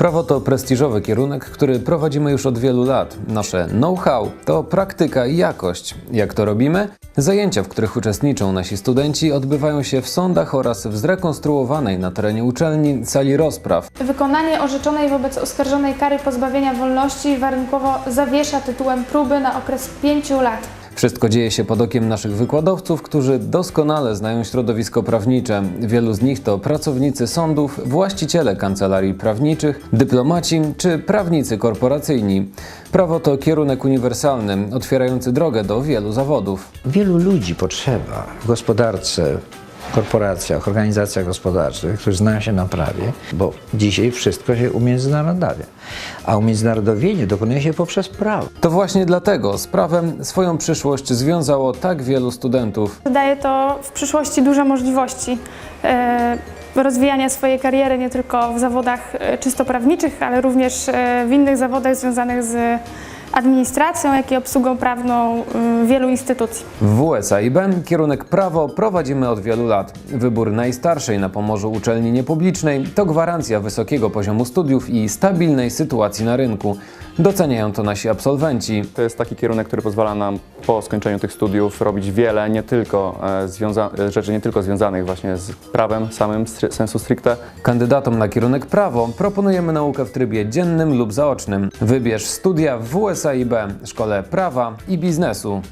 Prawo to prestiżowy kierunek, który prowadzimy już od wielu lat. Nasze know-how to praktyka i jakość. Jak to robimy? Zajęcia, w których uczestniczą nasi studenci, odbywają się w sądach oraz w zrekonstruowanej na terenie uczelni sali rozpraw. Wykonanie orzeczonej wobec oskarżonej kary pozbawienia wolności warunkowo zawiesza tytułem próby na okres 5 lat. Wszystko dzieje się pod okiem naszych wykładowców, którzy doskonale znają środowisko prawnicze. Wielu z nich to pracownicy sądów, właściciele kancelarii prawniczych, dyplomaci czy prawnicy korporacyjni. Prawo to kierunek uniwersalny, otwierający drogę do wielu zawodów. Wielu ludzi potrzeba w gospodarce, korporacjach, organizacjach gospodarczych, którzy znają się na prawie, bo dzisiaj wszystko się umiędzynarodawia. A umiędzynarodowienie dokonuje się poprzez prawo. To właśnie dlatego z prawem swoją przyszłość związało tak wielu studentów. Daje to w przyszłości duże możliwości e, rozwijania swojej kariery nie tylko w zawodach e, czysto prawniczych, ale również e, w innych zawodach związanych z administracją, jak i obsługą prawną e, wielu instytucji. W WSAIB kierunek prawo prowadzimy od wielu lat. Wybór najstarszej na Pomorzu uczelni niepublicznej to gwarancja wysokiego poziomu studiów i stabilnej sytuacji na rynku. Doceniają to nasi absolwenci. To jest taki kierunek, który pozwala nam po skończeniu tych studiów robić wiele, nie tylko e, rzeczy nie tylko związanych właśnie z prawem samym stry- sensu stricte, Kandydatom na kierunek prawo proponujemy naukę w trybie dziennym lub zaocznym. Wybierz studia w WSAIB, Szkole Prawa i Biznesu.